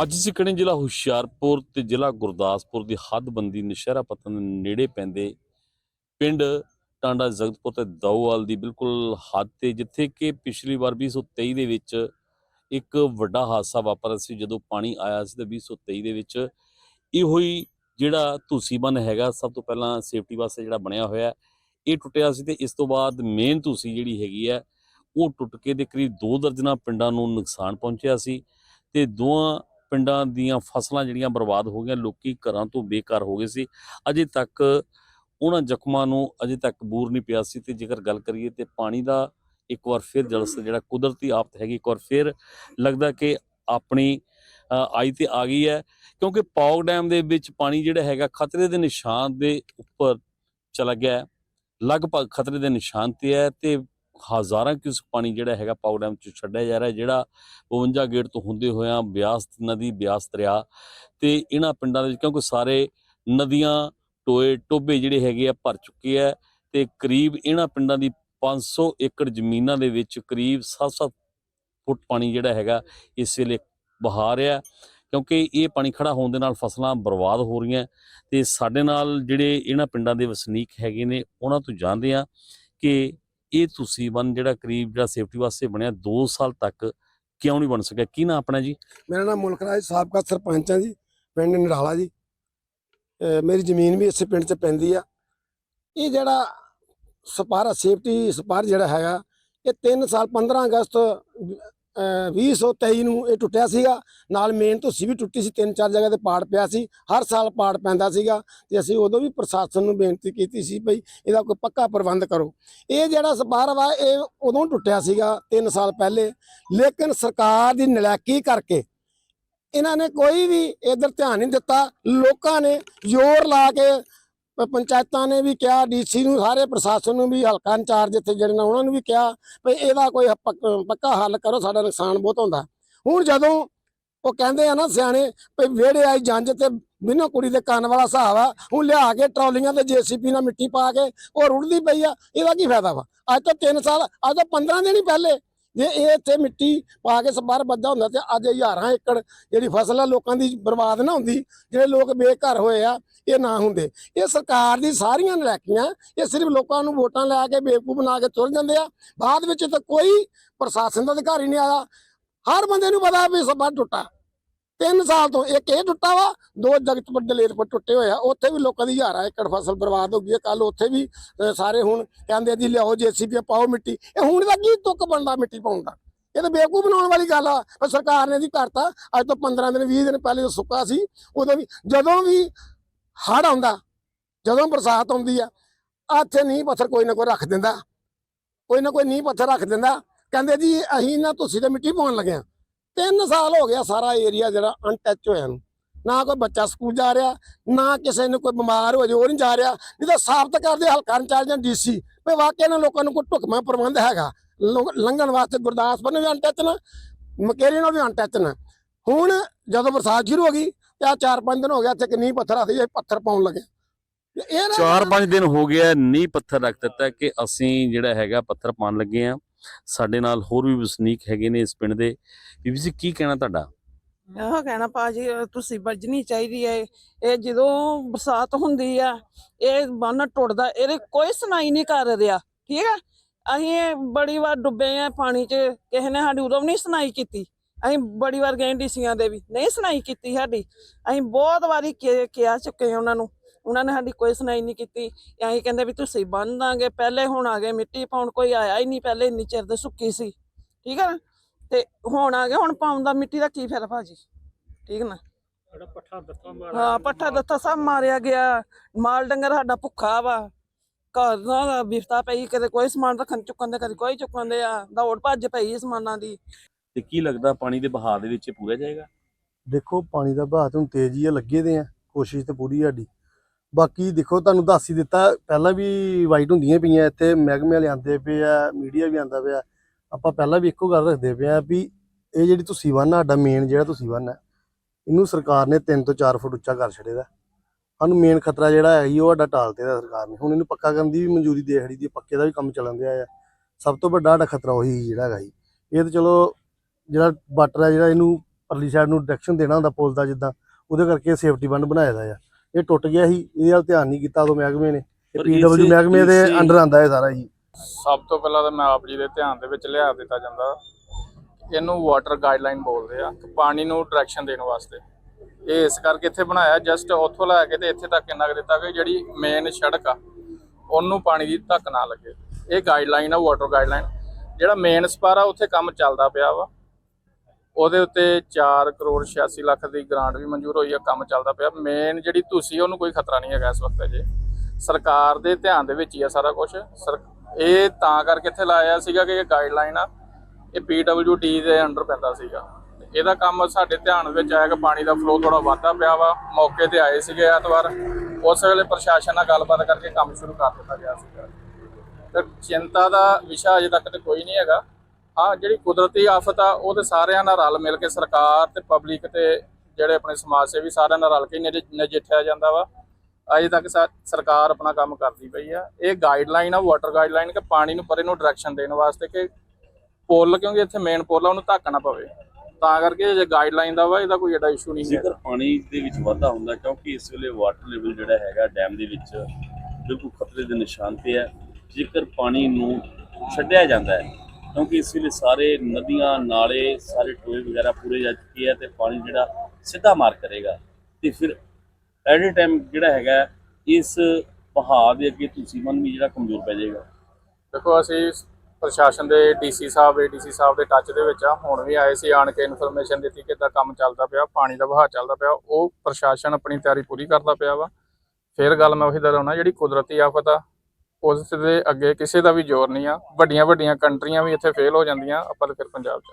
ਅੱਜ ਸਿੱਕਣੇ ਜ਼ਿਲ੍ਹਾ ਹੁਸ਼ਿਆਰਪੁਰ ਤੇ ਜ਼ਿਲ੍ਹਾ ਗੁਰਦਾਸਪੁਰ ਦੀ ਹੱਦਬੰਦੀ ਨਸ਼ਹਿਰਾ ਪਤਨ ਦੇ ਨੇੜੇ ਪੈਂਦੇ ਪਿੰਡ ਟਾਂਡਾ ਜ਼ਗਤਪੁਰ ਤੇ ਦਾਊਵਾਲ ਦੀ ਬਿਲਕੁਲ ਹੱਦ ਤੇ, ਜਿੱਥੇ ਕਿ ਪਿਛਲੀ ਵਾਰ 2023 ਦੇ ਵਿੱਚ ਇੱਕ ਵੱਡਾ ਹਾਦਸਾ ਵਾਪਰਿਆ ਸੀ, ਜਦੋਂ ਪਾਣੀ ਆਇਆ ਸੀ ਤੇ 2023 ਦੇ ਵਿੱਚ ਇਹੋ ਹੀ ਜਿਹੜਾ ਤੁਸੀਂ ਹੈਗਾ, ਸਭ ਤੋਂ ਪਹਿਲਾਂ ਸੇਫਟੀ ਵਾਸਤੇ ਜਿਹੜਾ ਬਣਿਆ ਹੋਇਆ, ਇਹ ਟੁੱਟਿਆ ਸੀ ਤੇ ਇਸ ਤੋਂ ਬਾਅਦ ਮੇਨ ਤੁਸੀਂ ਜਿਹੜੀ ਹੈਗੀ ਹੈ, ਉਹ ਟੁੱਟ ਕੇ ਦੇ ਕਰੀਬ ਦੋ ਦਰਜਨਾਂ ਪਿੰਡਾਂ ਨੂੰ ਨੁਕਸਾਨ ਪਹੁੰਚਿਆ ਸੀ ਤੇ ਦੋਆਂ ਪਿੰਡਾਂ ਦੀਆਂ ਫਸਲਾਂ ਜਿਹੜੀਆਂ ਬਰਬਾਦ ਹੋ ਗਈਆਂ, ਲੋਕੀ ਘਰਾਂ ਤੋਂ ਬੇਕਾਰ ਹੋ ਗਏ ਸੀ। ਅਜੇ ਤੱਕ ਉਹਨਾਂ ਜ਼ਖਮਾਂ ਨੂੰ ਅਜੇ ਤੱਕ ਬੂਰ ਨਹੀਂ ਪਿਆ ਸੀ ਤੇ ਜੇਕਰ ਗੱਲ ਕਰੀਏ ਤੇ ਪਾਣੀ ਦਾ ਇੱਕ ਵਾਰ ਫਿਰ ਜਲਸਾ ਜਿਹੜਾ ਕੁਦਰਤੀ ਆਫਤ ਹੈਗੀ, ਇੱਕ ਵਾਰ ਫਿਰ ਲੱਗਦਾ ਕਿ ਆਪਣੀ ਆਈ ਤੇ ਆ ਗਈ ਹੈ। ਕਿਉਂਕਿ ਪੌਗ ਡੈਮ ਦੇ ਵਿੱਚ ਪਾਣੀ ਜਿਹੜਾ ਹੈਗਾ ਖਤਰੇ ਦੇ ਨਿਸ਼ਾਨ ਦੇ ਉੱਪਰ ਚਲਾ ਗਿਆ ਲਗਭਗ ਖਤਰੇ ਦੇ ਨਿਸ਼ਾਨ ਤੇ ਹੈ ਤੇ ਹਜ਼ਾਰਾਂ ਕਿਊਸਕ ਪਾਣੀ ਜਿਹੜਾ ਹੈਗਾ ਪੌਗ ਡੈਮ ਚ ਛੱਡਿਆ ਜਾ ਰਿਹਾ ਜਿਹੜਾ 52 ਗੇਟ ਤੋਂ ਹੁੰਦੇ ਹੋਇਆਂ ਬਿਆਸ ਨਦੀ, ਬਿਆਸ ਦਰਿਆ ਤੇ ਇਹਨਾਂ ਪਿੰਡਾਂ ਦੇ ਵਿੱਚ ਕਿਉਂਕਿ ਸਾਰੇ ਨਦੀਆਂ, ਟੋਏ ਟੋਬੇ ਜਿਹੜੇ ਹੈਗੇ ਆ ਭਰ ਚੁੱਕੇ ਆ ਤੇ ਕਰੀਬ ਇਹਨਾਂ ਪਿੰਡਾਂ ਦੀ 500 ਏਕੜ ਜ਼ਮੀਨਾਂ ਦੇ ਵਿੱਚ ਕਰੀਬ 7-7 ਫੁੱਟ ਪਾਣੀ ਜਿਹੜਾ ਹੈਗਾ ਇਸ ਵੇਲੇ ਬਹਾ ਰਿਹਾ ਕਿਉਂਕਿ ਇਹ ਪਾਣੀ ਖੜਾ ਹੋਣ ਦੇ ਨਾਲ ਫਸਲਾਂ ਬਰਬਾਦ ਹੋ ਰਹੀਆਂ ਤੇ ਸਾਡੇ ਨਾਲ ਜਿਹੜੇ ਇਹਨਾਂ ਪਿੰਡਾਂ ਦੇ ਵਸਨੀਕ ਹੈਗੇ ਨੇ, ਉਹਨਾਂ ਤੋਂ ਜਾਣਦੇ ਆ ਕਿ ਇਹ ਤੁਸੀਂ ਬੰਨ ਜਿਹੜਾ ਕਰੀਬ ਜਿਹੜਾ ਸੇਫਟੀ ਵਾਸਤੇ ਬਣਿਆ 2 ਸਾਲ ਤੱਕ ਕਿਉਂ ਨਹੀਂ ਬਣ ਸਕਿਆ? ਕੀ ਨਾ ਆਪਣਾ ਜੀ? ਮੇਰਾ ਨਾਮ ਮੁਲਕ ਰਾਜ, ਸਾਬਕਾ ਸਰਪੰਚ ਹਾਂ ਜੀ, ਪਿੰਡ ਨਡਾਲਾ ਜੀ। ਮੇਰੀ ਜ਼ਮੀਨ ਵੀ ਇਸੇ ਪਿੰਡ 'ਚ ਪੈਂਦੀ ਆ। ਇਹ ਜਿਹੜਾ ਸਪਾਰਾ ਸੇਫਟੀ ਸਪਾਰ ਜਿਹੜਾ ਹੈਗਾ, ਇਹ 3 ਸਾਲ 15 ਅਗਸਤ 2023 ਨੂੰ ਇਹ ਟੁੱਟਿਆ ਸੀਗਾ। ਨਾਲ ਮੇਨ ਧੁੱਸੀ ਵੀ ਟੁੱਟੀ ਸੀ, ਤਿੰਨ ਚਾਰ ਜਗ੍ਹਾ ਤੇ ਪਾੜ ਪਿਆ ਸੀ। ਹਰ ਸਾਲ ਪਾੜ ਪੈਂਦਾ ਸੀਗਾ ਤੇ ਅਸੀਂ ਉਦੋਂ ਵੀ ਪ੍ਰਸ਼ਾਸਨ ਨੂੰ ਬੇਨਤੀ ਕੀਤੀ ਸੀ ਭਈ ਇਹਦਾ ਕੋਈ ਪੱਕਾ ਪ੍ਰਬੰਧ ਕਰੋ। ਇਹ ਜਿਹੜਾ ਸਪਾਰ ਵਾ, ਇਹ ਉਦੋਂ ਟੁੱਟਿਆ ਸੀਗਾ 3 ਸਾਲ ਪਹਿਲੇ। ਲੇਕਿਨ ਸਰਕਾਰ ਦੀ ਨਲਾਇਕੀ ਕਰਕੇ ਇਹਨਾਂ ਨੇ ਕੋਈ ਵੀ ਇਧਰ ਧਿਆਨ ਨਹੀਂ ਦਿੱਤਾ। ਲੋਕਾਂ ਨੇ ਜ਼ੋਰ ਲਾ ਕੇ ਪੰਚਾਇਤਾਂ ਨੇ ਵੀ ਕਿਹਾ, ਡੀਸੀ ਨੂੰ, ਸਾਰੇ ਪ੍ਰਸ਼ਾਸਨ ਨੂੰ ਵੀ ਹਲਕਾ ਇੰਚਾਰਜ ਇੱਥੇ ਜਿਹੜੇ ਨੇ ਉਹਨਾਂ ਨੂੰ ਵੀ ਕਿਹਾ ਵੀ ਇਹਦਾ ਕੋਈ ਪੱਕਾ ਹੱਲ ਕਰੋ, ਸਾਡਾ ਨੁਕਸਾਨ ਬਹੁਤ ਹੁੰਦਾ। ਹੁਣ ਜਦੋਂ ਉਹ ਕਹਿੰਦੇ ਆ ਨਾ ਸਿਆਣੇ ਵੀ ਵਿਹੜੇ ਆਈ ਜੰਜ ਤੇ ਬਿਨੋ ਕੁੜੀ ਦੇ ਕੰਨ ਵਾਲਾ ਹਿਸਾਬ ਆ, ਹੁਣ ਲਿਆ ਕੇ ਟਰਾਲੀਆਂ ਤੇ ਜੀਸੀਪੀ ਨਾਲ ਮਿੱਟੀ ਪਾ ਕੇ ਉਹ ਰੁੜਦੀ ਪਈ ਆ, ਇਹਦਾ ਕੀ ਫਾਇਦਾ ਵਾ? ਅੱਜ ਤੋਂ 3 ਸਾਲ, ਅੱਜ ਤੋਂ 15 ਦਿਨ ਹੀ ਪਹਿਲੇ ਜੇ ਇਹ ਇੱਥੇ ਮਿੱਟੀ ਪਾ ਕੇ ਸਪਾਰ ਬੱਧਾ ਹੁੰਦਾ ਤੇ ਅੱਜ ਹਜ਼ਾਰਾਂ ਏਕੜ ਜਿਹੜੀ ਫਸਲ ਆ ਲੋਕਾਂ ਦੀ ਬਰਬਾਦ ਨਾ ਹੁੰਦੀ, ਜਿਹੜੇ ਲੋਕ ਬੇਘਰ ਹੋਏ ਆ, ਇਹ ਨਾ ਹੁੰਦੇ। ਇਹ ਸਰਕਾਰ ਦੀ ਸਾਰੀਆਂ ਨਲਾਇਕੀਆਂ, ਇਹ ਸਿਰਫ ਲੋਕਾਂ ਨੂੰ ਵੋਟਾਂ ਲੈ ਕੇ ਬੇਵਕੂਫ ਬਣਾ ਕੇ ਤੁਰ ਜਾਂਦੇ ਆ। ਬਾਅਦ ਵਿੱਚ ਤਾਂ ਕੋਈ ਪ੍ਰਸ਼ਾਸਨ ਦਾ ਅਧਿਕਾਰੀ ਨਹੀਂ ਆਇਆ। ਹਰ ਬੰਦੇ ਨੂੰ ਪਤਾ ਵੀ ਸਪਾਰ ਟੁੱਟਾ। ਤਿੰਨ ਸਾਲ ਤੋਂ ਇੱਕ ਇਹ ਟੁੱਟਾ ਵਾ, ਦੋ ਜਗਤਪੁਰ ਦਲੇਰਪੁਰ ਟੁੱਟੇ ਹੋਏ ਆ, ਉੱਥੇ ਵੀ ਲੋਕਾਂ ਦੀ ਹਜ਼ਾਰਾਂ ਏਕੜ ਫਸਲ ਬਰਬਾਦ ਹੋ ਗਈ ਹੈ। ਕੱਲ ਉੱਥੇ ਵੀ ਸਾਰੇ ਹੁਣ ਕਹਿੰਦੇ ਆ ਜੀ, ਲਿਆਓ ਜੀਸੀਪੀ ਪਾਓ ਮਿੱਟੀ। ਇਹ ਹੁਣ ਦਾ ਕੀ ਤੁੱਕ ਬਣਦਾ ਮਿੱਟੀ ਪਾਉਣ ਦਾ? ਇਹ ਤਾਂ ਬੇਵਕੂਫ ਬਣਾਉਣ ਵਾਲੀ ਗੱਲ ਆ। ਪਰ ਸਰਕਾਰ ਨੇ ਜੀ ਕਰਤਾ। ਅੱਜ ਤੋਂ 15 ਦਿਨ 20 ਦਿਨ ਪਹਿਲੇ ਉਹ ਸੁੱਕਾ ਸੀ ਉਦੋਂ ਵੀ ਜਦੋਂ ਵੀ ਹੜ੍ਹ ਆਉਂਦਾ, ਜਦੋਂ ਬਰਸਾਤ ਆਉਂਦੀ ਆ ਇੱਥੇ ਨੀਂਹ ਪੱਥਰ ਕੋਈ ਨਾ ਕੋਈ ਰੱਖ ਦਿੰਦਾ। ਕੋਈ ਨਾ ਕੋਈ ਨੀਂਹ ਪੱਥਰ ਰੱਖ ਦਿੰਦਾ। ਕਹਿੰਦੇ ਜੀ, ਅਸੀਂ ਨਾ ਤੁਸੀਂ ਤੇ ਮਿੱਟੀ ਪਾਉਣ ਲੱਗੇ ਆ। ਤਿੰਨ ਸਾਲ ਹੋ ਗਿਆ ਸਾਰਾ ਏਰੀਆ ਜਿਹੜਾ ਅਨਟੱਚ ਹੋਇਆ ਨੂੰ। ਨਾ ਕੋਈ ਬੱਚਾ ਸਕੂਲ ਜਾ ਰਿਹਾ, ਨਾ ਕਿਸੇ ਨੂੰ ਕੋਈ ਬਿਮਾਰ ਹੋ ਜਾਏ ਉਹ ਨਹੀਂ ਜਾ ਰਿਹਾ। ਨਹੀਂ ਤਾਂ ਸਾਬਤ ਕਰਦੇ ਹਲਕਾ ਇੰਚਾਰਜ ਜਾਂ ਡੀਸੀ ਵੀ ਵਾਕਿਆ ਨਾਲ ਲੋਕਾਂ ਨੂੰ ਕੋਈ ਢੁਕਵਾਂ ਪ੍ਰਬੰਧ ਹੈਗਾ। ਲੰਘਣ ਵਾਸਤੇ ਗੁਰਦਾਸਪੁਰ ਨੂੰ ਵੀ ਅਨਟੱਚ ਨਾ, ਮਕੇਰੀ ਨੂੰ ਵੀ ਅਨਟੱਚ ਨਾ। ਹੁਣ ਜਦੋਂ ਬਰਸਾਤ ਸ਼ੁਰੂ ਹੋ ਗਈ, ਤੇ ਆ ਚਾਰ ਪੰਜ ਦਿਨ ਹੋ ਗਿਆ ਇੱਥੇ ਕਿ ਨੀਂਹ ਪੱਥਰ ਆਦੇ ਇਹ ਪੱਥਰ ਪਾਉਣ ਲੱਗੇ। ਇਹ ਨਾ 4-5 ਦਿਨ ਹੋ ਗਿਆ ਨੀਂਹ ਪੱਥਰ ਰੱਖ ਦਿੱਤਾ ਕਿ ਅਸੀਂ ਜਿਹੜਾ ਹੈਗਾ ਪੱਥਰ ਪਾਣ ਲੱਗੇ ਆ। ਸਾਡੇ ਨਾਲ ਹੋਰ ਵੀ ਵਸਨੀਕ ਹੈਗੇ ਨੇ ਇਸ ਪਿੰਡ ਦੇ। ਬੀਬੀ ਜੀ, ਕੀ ਕਹਿਣਾ ਤੁਹਾਡਾ? ਇਹੋ ਕਹਿਣਾ ਪਾਜੀ ਤੁਸੀਂ ਵੱਜਣੀ ਚਾਹੀਦੀ ਹੈ ਇਹ। ਜਦੋਂ ਬਰਸਾਤ ਹੁੰਦੀ ਆ, ਇਹ ਬੰਨ ਟੁੱਟਦਾ, ਇਹਦੇ ਕੋਈ ਸੁਣਾਈ ਨਹੀਂ ਕਰ ਰਿਹਾ। ਠੀਕ ਹੈ ਅਸੀਂ ਬੜੀ ਵਾਰ ਡੁੱਬੇ ਆ ਪਾਣੀ 'ਚ, ਕਿਸੇ ਨੇ ਸਾਡੀ ਉਦੋਂ ਵੀ ਨਹੀਂ ਸੁਣਾਈ ਕੀਤੀ। ਅਸੀਂ ਬੜੀ ਵਾਰ ਗਏ ਡੀਸੀਆਂ ਦੇ ਵੀ, ਨਹੀਂ ਸੁਣਾਈ ਕੀਤੀ ਸਾਡੀ। ਅਸੀਂ ਬਹੁਤ ਵਾਰੀ ਕਿ- ਕਿਹਾ ਚੁੱਕੇ ਆ ਉਹਨਾਂ ਨੂੰ। ਉਹਨਾਂ ਨੇ ਸਾਡੀ ਕੋਈ ਸੁਣਾਈ ਨਹੀਂ ਕੀਤੀ ਅਸੀਂ ਕਹਿੰਦੇ ਵੀ ਤੁਸੀਂ ਬੰਨ ਦਾਂਗੇ ਪਹਿਲੇ ਹੁਣ ਆ ਗਏ ਮਿੱਟੀ ਪਾਉਣ ਕੋਈ ਆਇਆ ਹੀ ਨਹੀਂ ਪਹਿਲੇ ਇੰਨੀ ਚਿਰ ਦੇ ਸੁੱਕੀ ਸੀ। ਠੀਕ ਹੈ ਨਾ? ਤੇ ਹੁਣ ਆ ਗਏ ਹੁਣ ਪਾਉਣ ਦਾ ਮਿੱਟੀ ਦਾ ਕੀ ਫਾਇਦਾ ਭਾਜੀ? ਠੀਕ ਨਾ? ਹਾਂ ਪੱਠਾ ਦੱਥਾ ਸਭ ਮਾਰਿਆ ਗਿਆ। ਮਾਲ ਡੰਗਰ ਸਾਡਾ ਭੁੱਖਾ ਵਾ। ਘਰ ਦਾ ਬਿਫਤਾ ਪਈ ਕਦੇ ਕੋਈ ਸਮਾਨ ਰੱਖਣ ਚੁੱਕਣ ਦੇ ਕਦੇ ਕੋਈ ਚੁੱਕਣ ਦੇ ਆ। ਦੌੜ ਭੱਜ ਪਈ ਸਮਾਨਾਂ ਦੀ। ਤੇ ਕੀ ਲੱਗਦਾ ਪਾਣੀ ਦੇ ਬਹਾਅ ਦੇ ਵਿੱਚ ਪੂਰਾ ਜਾਏਗਾ? ਦੇਖੋ ਪਾਣੀ ਦਾ ਬਹਾਅ ਹੁਣ ਤੇਜ਼ ਹੀ ਆ ਲੱਗੇ ਦੇ ਆ। ਕੋਸ਼ਿਸ਼ ਤੇ ਪੂਰੀ ਸਾਡੀ। ਬਾਕੀ ਦੇਖੋ ਤੁਹਾਨੂੰ ਦੱਸ ਹੀ ਦਿੱਤਾ, ਪਹਿਲਾਂ ਵੀ ਵਾਈਟ ਹੁੰਦੀਆਂ ਪਈਆਂ ਇੱਥੇ, ਮਹਿਕਮੇ ਵਾਲੇ ਆਂਦੇ ਪਏ ਆ ਮੀਡੀਆ ਵੀ ਆਂਦਾ ਪਿਆ। ਆਪਾਂ ਪਹਿਲਾਂ ਵੀ ਇੱਕੋ ਗੱਲ ਰੱਖਦੇ ਪਏ ਆ ਵੀ ਇਹ ਜਿਹੜੀ ਤੁਸੀਂ ਬੰਨ ਸਾਡਾ ਮੇਨ ਜਿਹੜਾ ਤੁਸੀਂ ਵਨ ਹੈ ਇਹਨੂੰ ਸਰਕਾਰ ਨੇ 3 ਤੋਂ 4 ਫੁੱਟ ਉੱਚਾ ਕਰ ਛੱਡੇ ਦਾ ਸਾਨੂੰ ਮੇਨ ਖਤਰਾ ਜਿਹੜਾ ਹੈ ਜੀ, ਉਹ ਸਾਡਾ ਟਾਲ ਟਾਲਤੇ ਦਾ ਸਰਕਾਰ ਨੇ। ਹੁਣ ਇਹਨੂੰ ਪੱਕਾ ਕਰਨ ਦੀ ਵੀ ਮਨਜ਼ੂਰੀ ਦੇ ਖੜੀ ਦੀ, ਪੱਕੇ ਦਾ ਵੀ ਕੰਮ ਚੱਲਣ ਦਿਆ ਆ। ਸਭ ਤੋਂ ਵੱਡਾ ਸਾਡਾ ਖਤਰਾ ਉਹੀ ਜਿਹੜਾ ਹੈਗਾ ਜੀ। ਇਹ ਤਾਂ ਚਲੋ ਜਿਹੜਾ ਵਾਟਰ ਹੈ ਜਿਹੜਾ ਇਹਨੂੰ ਪਰਲੀ ਸਾਈਡ ਨੂੰ ਡਾਇਰੈਕਸ਼ਨ ਦੇਣਾ ਹੁੰਦਾ ਪੁਲ ਦਾ ਜਿੱਦਾਂ, ਉਹਦੇ ਕਰਕੇ ਸੇਫਟੀ ਬੰਨ ਬਣਾਇਆ ਦਾ ਆ। ਇਹ ਟੁੱਟ ਗਿਆ ਸੀ ਇਹਦੇ ਵੱਲ ਧਿਆਨ ਨਹੀਂ ਕੀਤਾ ਉਦੋਂ ਮਹਿਕਮੇ ਨੇ। ਪਰ ਪੀਡਬਲਯੂ ਮਹਿਕਮੇ ਦੇ ਅੰਡਰ ਆਂਦਾ ਇਹ ਸਾਰਾ ਜੀ। ਸਭ ਤੋਂ ਪਹਿਲਾਂ ਤਾਂ ਮੈਂ ਆਪ ਜੀ ਦੇ ਧਿਆਨ ਦੇ ਵਿੱਚ ਲਿਆ ਦਿੱਤਾ ਜਾਂਦਾ। ਇਹਨੂੰ ਵਾਟਰ ਗਾਈਡਲਾਈਨ ਬੋਲਦੇ ਆ ਕਿ ਪਾਣੀ ਨੂੰ ਡਾਇਰੈਕਸ਼ਨ ਦੇਣ ਵਾਸਤੇ। ਇਹ ਇਸ ਕਰਕੇ ਇੱਥੇ ਬਣਾਇਆ ਜਸਟ ਉੱਥੋਂ ਲੈ ਕੇ ਤੇ ਇੱਥੇ ਤੱਕ ਇੰਨਾ ਕੁ ਦਿੱਤਾ ਕਿ ਜਿਹੜੀ ਮੇਨ ਸੜਕ ਆ ਉਹਨੂੰ ਪਾਣੀ ਦੀ ਧੱਕ ਨਾ ਲੱਗੇ। ਇਹ ਗਾਈਡਲਾਈਨ ਆ ਵਾਟਰ ਗਾਈਡਲਾਈਨ ਜਿਹੜਾ ਮੇਨ ਸਪਾਰ ਆ ਉੱਥੇ ਕੰਮ ਚੱਲਦਾ ਪਿਆ ਵਾ। ਉਹਦੇ ਉੱਤੇ 4 ਕਰੋੜ 86 ਲੱਖ ਦੀ ਗ੍ਰਾਂਟ ਵੀ ਮਨਜ਼ੂਰ ਹੋਈ ਆ, ਕੰਮ ਚੱਲਦਾ ਪਿਆ। ਮੇਨ ਜਿਹੜੀ ਤੁਸੀਂ, ਉਹਨੂੰ ਕੋਈ ਖਤਰਾ ਨਹੀਂ ਹੈਗਾ ਇਸ ਵਕਤ ਅਜੇ। ਸਰਕਾਰ ਦੇ ਧਿਆਨ ਦੇ ਵਿੱਚ ਹੀ ਆ ਸਾਰਾ ਕੁਝ ਇਹ ਤਾਂ ਕਰਕੇ ਇੱਥੇ ਲਾਇਆ ਸੀਗਾ ਕਿ ਇਹ ਗਾਈਡਲਾਈਨ ਆ, ਇਹ ਪੀਡਬਲਯੂਡੀ ਦੇ ਅੰਡਰ ਪੈਂਦਾ ਸੀਗਾ। ਇਹਦਾ ਕੰਮ ਸਾਡੇ ਧਿਆਨ ਵਿੱਚ ਆਇਆ ਕਿ ਪਾਣੀ ਦਾ ਫਲੋ ਥੋੜਾ ਵਾਧਾ ਪਿਆ ਵਾ। ਮੌਕੇ ਤੇ ਆਏ ਸੀਗੇ ਐਤਵਾਰ। ਉਸ ਵੇਲੇ ਪ੍ਰਸ਼ਾਸਨ ਨਾਲ ਗੱਲਬਾਤ ਕਰਕੇ ਕੰਮ ਸ਼ੁਰੂ ਕਰ ਦਿੱਤਾ ਗਿਆ ਸੀਗਾ। ਤੇ ਚਿੰਤਾ ਦਾ ਵਿਸ਼ਾ ਅਜੇ ਤੱਕ ਤੇ ਕੋਈ ਨਹੀਂ ਹੈਗਾ। ਹਾਂ ਜਿਹੜੀ ਕੁਦਰਤੀ ਆਫਤ ਆ ਉਹ ਤੇ ਸਾਰਿਆਂ ਨਾਲ ਰਲ ਮਿਲ ਕੇ ਸਰਕਾਰ ਤੇ ਪਬਲਿਕ ਤੇ ਜਿਹੜੇ ਆਪਣੇ ਸਮਾਜ ਸੇਵੀ ਸਾਰਿਆਂ ਨਾਲ ਰਲ ਕੇ ਨਜਿੱਠਿਆ ਜਾਂਦਾ ਵਾ। ਅਜੇ ਤੱਕ ਸਾ- ਸਰਕਾਰ ਆਪਣਾ ਕੰਮ ਕਰਦੀ ਪਈ ਆ। ਇਹ ਗਾਈਡਲਾਈਨ ਆ ਵਾਟਰ ਗਾਈਡਲਾਈਨ ਕਿ ਪਾਣੀ ਨੂੰ ਪਰੇ ਨੂੰ ਡਾਇਰੈਕਸ਼ਨ ਦੇਣ ਵਾਸਤੇ ਕਿ ਪੁੱਲ ਕਿਉਂਕਿ ਇੱਥੇ ਮੇਨ ਪੁੱਲ ਆ ਉਹਨੂੰ ਧੱਕ ਨਾ ਪਵੇ। ਤਾਂ ਕਰਕੇ ਜੇ ਗਾਈਡਲਾਈਨ ਦਾ ਵਾ ਇਹਦਾ ਕੋਈ ਐਡਾ ਇਸ਼ੂ ਨਹੀਂ ਹੈ ਜੇਕਰ ਪਾਣੀ ਦੇ ਵਿੱਚ ਵਾਧਾ ਹੁੰਦਾ ਕਿਉਂਕਿ ਇਸ ਵੇਲੇ ਵਾਟਰ ਲੈਵਲ ਜਿਹੜਾ ਹੈਗਾ ਡੈਮ ਦੇ ਵਿੱਚ ਬਿਲਕੁਲ ਖਤਰੇ ਦੇ ਨਿਸ਼ਾਨ ਤੇ ਹੈ। ਜੇਕਰ ਪਾਣੀ ਨੂੰ ਛੱਡਿਆ ਜਾਂਦਾ ਹੈ ਕਿਉਂਕਿ ਇਸ ਵੇਲੇ ਸਾਰੇ ਨਦੀਆਂ, ਨਾਲੇ, ਸਾਰੇ ਟੋਏ ਵਗੈਰਾ ਪੂਰੇ ਜਾ ਚੁੱਕੇ ਆ ਤੇ ਪਾਣੀ ਜਿਹੜਾ ਸਿੱਧਾ ਮਾਰ ਕਰੇਗਾ। ਤੇ ਫਿਰ ਐਟ ਏ ਟਾਈਮ ਜਿਹੜਾ ਹੈਗਾ, ਇਸ ਪਹਾੜ ਦੇ ਅੱਗੇ ਤੁਸੀਂ ਮਨ ਵੀ ਜਿਹੜਾ ਕਮਜ਼ੋਰ ਪੈ ਜਾਏਗਾ। ਦੇਖੋ, ਅਸੀਂ ਪ੍ਰਸ਼ਾਸਨ ਦੇ ਡੀਸੀ ਸਾਹਿਬ ਏਡੀਸੀ ਸਾਹਿਬ ਦੇ ਟੱਚ ਦੇ ਵਿੱਚ ਆ। ਹੁਣ ਵੀ ਆਏ ਸੀ, ਆਣ ਕੇ ਇਨਫੋਰਮੇਸ਼ਨ ਦਿੱਤੀ ਕਿ ਇਦਾਂ ਕੰਮ ਚੱਲਦਾ ਪਿਆ, ਪਾਣੀ ਦਾ ਵਹਾਅ ਚੱਲਦਾ ਪਿਆ। ਉਹ ਪ੍ਰਸ਼ਾਸਨ ਆਪਣੀ ਤਿਆਰੀ ਪੂਰੀ ਕਰਦਾ ਪਿਆ ਵਾ। ਫਿਰ ਗੱਲ ਮੈਂ ਉਹੀ ਦੁਹਰਾਉਣਾ ਜਿਹੜੀ ਕੁਦਰਤੀ ਆਫਤ ਆ ਉਸ ਦੇ ਅੱਗੇ ਕਿਸੇ ਦਾ ਵੀ ਜ਼ੋਰ ਨਹੀਂ ਆ। ਵੱਡੀਆਂ ਵੱਡੀਆਂ ਕੰਟਰੀਆਂ ਵੀ ਇੱਥੇ ਫੇਲ ਹੋ ਜਾਂਦੀਆਂ। ਆਪਾਂ ਤਾਂ ਫਿਰ ਪੰਜਾਬ 'ਚ